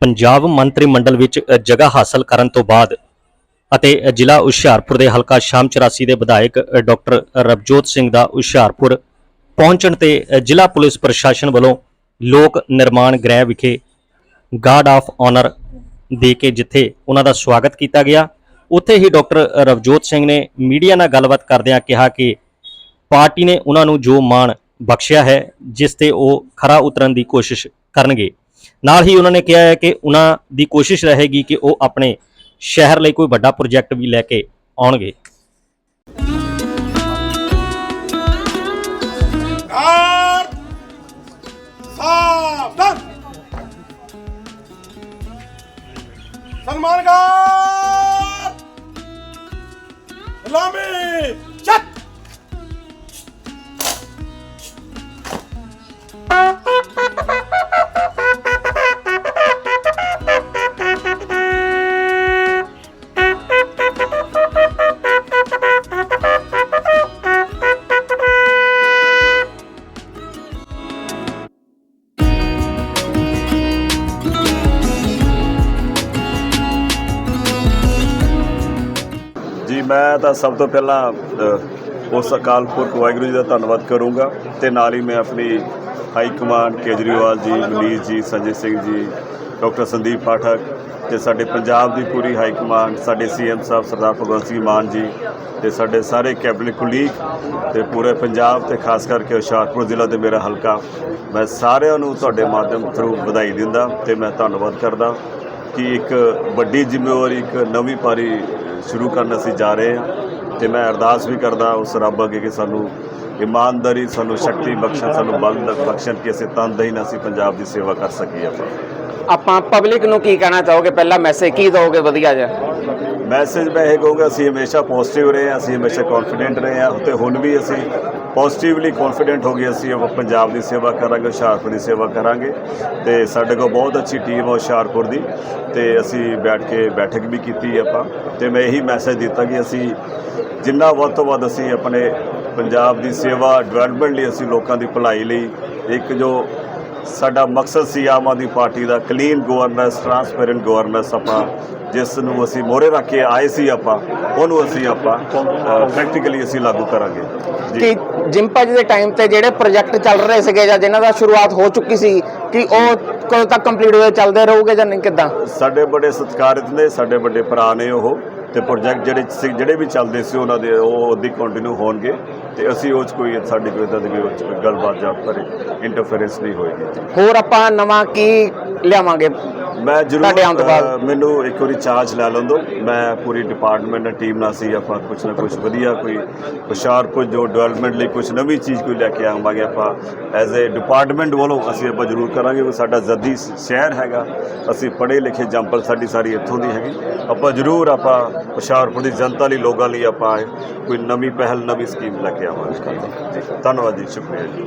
ਪੰਜਾਬ ਮੰਤਰੀ ਮੰਡਲ ਵਿੱਚ ਜਗ੍ਹਾ ਹਾਸਲ ਕਰਨ ਤੋਂ ਬਾਅਦ ਅਤੇ ਜ਼ਿਲ੍ਹਾ ਹੁਸ਼ਿਆਰਪੁਰ ਦੇ ਹਲਕਾ ਸ਼ਾਮ 84 ਦੇ ਵਿਧਾਇਕ ਡਾਕਟਰ ਰਵਜੋਤ ਸਿੰਘ ਦਾ ਹੁਸ਼ਿਆਰਪੁਰ ਪਹੁੰਚਣ ਤੇ ਜ਼ਿਲ੍ਹਾ ਪੁਲਿਸ ਪ੍ਰਸ਼ਾਸਨ ਵੱਲੋਂ ਲੋਕ ਨਿਰਮਾਣ ਗ੍ਰਹਿ ਵਿਖੇ ਗਾਰਡ ਆਫ ਆਨਰ ਦੇ ਕੇ ਜਿੱਥੇ ਉਹਨਾਂ ਦਾ ਸਵਾਗਤ ਕੀਤਾ ਗਿਆ। ਉੱਥੇ ਹੀ ਡਾਕਟਰ ਰਵਜੋਤ ਸਿੰਘ ਨੇ ਮੀਡੀਆ ਨਾਲ ਗੱਲਬਾਤ ਕਰਦਿਆਂ ਕਿਹਾ ਕਿ ਪਾਰਟੀ ਨੇ ਉਹਨਾਂ ਨੂੰ ਜੋ ਮਾਣ ਬਖਸ਼ਿਆ ਹੈ, ਜਿਸ ਤੇ ਉਹ ਖਰਾ ਉਤਰਨ ਦੀ ਕੋਸ਼ਿਸ਼ ਕਰਨਗੇ। ਨਾਲ ਹੀ ਉਹਨਾਂ ਨੇ ਕਿਹਾ ਹੈ ਕਿ ਉਹਨਾਂ ਦੀ ਕੋਸ਼ਿਸ਼ ਰਹੇਗੀ ਕਿ ਉਹ ਆਪਣੇ ਸ਼ਹਿਰ ਲਈ ਕੋਈ ਵੱਡਾ ਪ੍ਰੋਜੈਕਟ ਵੀ ਲੈ ਕੇ ਆਉਣਗੇ। ਸਾਵਧਾਨ ਸਨਮਾਨ ਗਾਰਡ ਚੱਕ। ਮੈਂ ਤਾਂ ਸਭ ਤੋਂ ਪਹਿਲਾਂ ਅ, ਉਸ ਅਕਾਲ ਪੁਰਖ ਵਾਹਿਗੁਰੂ ਜੀ ਦਾ ਧੰਨਵਾਦ ਕਰੂੰਗਾ ਤੇ ਨਾਲ ਹੀ ਮੈਂ ਆਪਣੀ ਹਾਈ ਕਮਾਂਡ ਕੇਜਰੀਵਾਲ ਜੀ ਮਨੀਸ਼ ਜੀ ਸੰਜੇ ਸਿੰਘ ਜੀ ਡਾਕਟਰ ਸੰਦੀਪ ਪਾਠਕ ਤੇ ਸਾਡੇ ਪੰਜਾਬ ਦੀ ਪੂਰੀ ਹਾਈ ਕਮਾਂਡ ਸਾਡੇ ਸੀਐਮ ਸਾਹਿਬ ਸਰਦਾਰ ਭਗਵੰਤ ਸਿੰਘ ਮਾਨ ਜੀ ਤੇ ਸਾਡੇ ਸਾਰੇ ਕੈਬਨਿਟ ਕੁਲੀਗ ਤੇ ਪੂਰੇ ਪੰਜਾਬ ਤੇ ਖਾਸ ਕਰਕੇ ਹੁਸ਼ਿਆਰਪੁਰ ਜ਼ਿਲ੍ਹਾ ਤੇ ਮੇਰਾ ਹਲਕਾ। ਮੈਂ ਸਾਰਿਆਂ ਨੂੰ ਤੁਹਾਡੇ ਮਾਧਿਅਮ ਥਰੂ ਵਧਾਈ ਦਿੰਦਾ ਤੇ ਮੈਂ ਧੰਨਵਾਦ ਕਰਦਾ ਕਿ ਇੱਕ ਵੱਡੀ ਜ਼ਿੰਮੇਵਾਰੀ ਇੱਕ ਨਵੀਂ ਪਾਰੀ ਸ਼ੁਰੂ ਕਰਨ ਅਸੀਂ ਜਾ ਰਹੇ ਹਾਂ ਤੇ ਮੈਂ ਅਰਦਾਸ ਵੀ ਕਰਦਾ ਉਸ ਰੱਬ ਅੱਗੇ ਕਿ ਸਾਨੂੰ ਇਮਾਨਦਾਰੀ, ਸਾਨੂੰ ਸ਼ਕਤੀ ਬਖਸ਼ਣ, ਸਾਨੂੰ ਬਲ ਬਖਸ਼ਣ ਕਿ ਅਸੀਂ ਤਨਦੇਹੀ ਨਾਲ ਅਸੀਂ ਪੰਜਾਬ ਦੀ ਸੇਵਾ ਕਰ ਸਕੀਏ ਆਪਾਂ। ਆਪਾਂ ਪਬਲਿਕ ਨੂੰ ਕੀ ਕਹਿਣਾ ਚਾਹੋਗੇ? ਪਹਿਲਾ ਮੈਸੇਜ ਕੀ ਦੋਗੇ ਵਧੀਆ ਜਿਹਾ? ਮੈਸੇਜ ਮੈਂ ਇਹ ਕਹੂੰਗਾ, ਅਸੀਂ ਹਮੇਸ਼ਾ ਪੋਜ਼ਿਟਿਵ ਰਹੇ ਹਾਂ, ਅਸੀਂ ਹਮੇਸ਼ਾ ਕੌਨਫੀਡੈਂਟ ਰਹੇ ਹਾਂ। ਤੇ ਹੁਣ ਵੀ ਅਸੀਂ ਪੋਜ਼ਿਟਿਵਲੀ ਕੌਨਫੀਡੈਂਟ ਹੋ ਗਏ, ਅਸੀਂ ਪੰਜਾਬ ਦੀ ਸੇਵਾ ਕਰਾਂਗੇ, ਹੁਸ਼ਿਆਰਪੁਰ ਦੀ ਸੇਵਾ ਕਰਾਂਗੇ। ਤੇ ਸਾਡੇ ਕੋਲ ਬਹੁਤ ਅੱਛੀ ਟੀਮ ਹੈ ਹੁਸ਼ਿਆਰਪੁਰ ਦੀ, ਤੇ ਅਸੀਂ ਬੈਠ ਕੇ ਬੈਠਕ ਵੀ ਕੀਤੀ ਆਪਾਂ। ਤੇ ਮੈਂ ਇਹੀ ਮੈਸੇਜ ਦਿੱਤਾ ਕਿ ਅਸੀਂ ਜਿੰਨਾ ਵੱਧ ਤੋਂ ਵੱਧ ਅਸੀਂ ਆਪਣੇ ਪੰਜਾਬ ਦੀ ਸੇਵਾ ਡਿਵੈਲਪਮੈਂਟ ਲਈ, ਅਸੀਂ ਲੋਕਾਂ ਦੀ ਭਲਾਈ ਲਈ ਇੱਕ ਜੋ ਸਾਡਾ ਮਕਸਦ ਸੀ ਆਮ ਆਦਮੀ ਪਾਰਟੀ ਦਾ ਕਲੀਨ ਗਵਰਨੈਂਸ ਟਰਾਂਸਪੇਰੈਂਟ ਗਵਰਨੈਂਸ ਆਪਾਂ ਜਿਸ ਨੂੰ ਅਸੀਂ ਮੋਹਰੇ ਰੱਖ ਕੇ ਆਏ ਸੀ ਆਪਾਂ ਉਹਨੂੰ ਅਸੀਂ ਆਪਾਂ ਪ੍ਰੈਕਟੀਕਲੀ ਅਸੀਂ ਲਾਗੂ ਕਰਾਂਗੇ। ਕਿ ਜਿੰਪਾ ਜੀ ਦੇ ਟਾਈਮ ਤੇ ਜਿਹੜੇ ਪ੍ਰੋਜੈਕਟ ਚੱਲ ਰਹੇ ਸੀਗੇ ਜਾਂ ਜਿਨ੍ਹਾਂ ਦਾ ਸ਼ੁਰੂਆਤ ਹੋ ਚੁੱਕੀ ਸੀ ਕਿ ਉਹ ਕਦੋਂ ਤੱਕ ਕੰਪਲੀਟ ਹੋਏ ਚੱਲਦੇ ਰਹੋਗੇ ਜਾਂ ਨਹੀਂ ਕਿਦਾਂ? ਸਾਡੇ ਬੜੇ ਸਤਿਕਾਰਿਤ ਨੇ ਸਾਡੇ ਵੱਡੇ ਭਰਾ ਨੇ ਉਹ। ਤੇ ਪ੍ਰੋਜੈਕਟ ਜਿਹੜੇ ਸੀ, ਜਿਹੜੇ ਵੀ ਚੱਲਦੇ ਸੀ ਉਹਨਾਂ ਦੇ, ਉਹ ਉਦੀ ਕੰਟੀਨਿਊ ਹੋਣਗੇ ਤੇ ਅਸੀਂ ਉਹ 'ਚ ਕੋਈ ਸਾਡੀ ਕੋਈ ਇੱਦਾਂ ਦੀ ਕੋਈ ਉਹ 'ਚ ਕੋਈ ਗੱਲਬਾਤ ਜਾਂ ਪਰ ਇੰਟਰਫੇਰੈਂਸ ਨਹੀਂ ਹੋਏਗੀ। ਹੋਰ ਆਪਾਂ ਨਵਾਂ ਕੀ ਲਿਆਵਾਂਗੇ? ਮੈਂ ਜ਼ਰੂਰ ਤੁਹਾਡੇ ਆਉਣ ਤੋਂ ਬਾਅਦ। ਅ, ਮੈਨੂੰ ਇੱਕ ਵਾਰੀ ਚਾਰਜ ਲੈ ਲੈਣ ਦਿਓ ਮੈਂ ਪੂਰੀ ਡਿਪਾਰਟਮੈਂਟ ਟੀਮ ਨਾਲ ਸੀ ਆਪਾਂ ਕੁਝ ਨਾ ਕੁਝ ਵਧੀਆ ਕੋਈ ਹੁਸ਼ਿਆਰਪੁਰ ਜੋ ਡਿਵੈਲਪਮੈਂਟ ਲਈ ਕੁਝ ਨਵੀਂ ਚੀਜ਼ ਕੋਈ ਲੈ ਕੇ ਆਵਾਂਗੇ ਆਪਾਂ। ਐਜ਼ ਅ ਡਿਪਾਰਟਮੈਂਟ ਵੱਲੋਂ ਅਸੀਂ ਆਪਾਂ ਜ਼ਰੂਰ ਕਰਾਂਗੇ ਕਿ ਸਾਡਾ ਜੱਦੀ ਸ਼ਹਿਰ ਹੈਗਾ। ਅਸੀਂ ਪੜ੍ਹੇ ਲਿਖੇ ਜੰਪਲ ਸਾਡੀ ਸਾਰੀ ਇੱਥੋਂ ਦੀ ਹੈਗੀ। ਆਪਾਂ ਜ਼ਰੂਰ ਆਪਾਂ ਹੁਸ਼ਿਆਰਪੁਰ ਦੀ ਜਨਤਾ ਲਈ ਲੋਕਾਂ ਲਈ ਆਪਾਂ ਕੋਈ ਨਵੀਂ ਪਹਿਲ ਨਵੀਂ ਸਕੀਮ ਲੈ ਕੇ ਆਵਾਂਗੇ ਧੰਨਵਾਦ ਜੀ ਸ਼ੁਕਰੀਆ ਜੀ।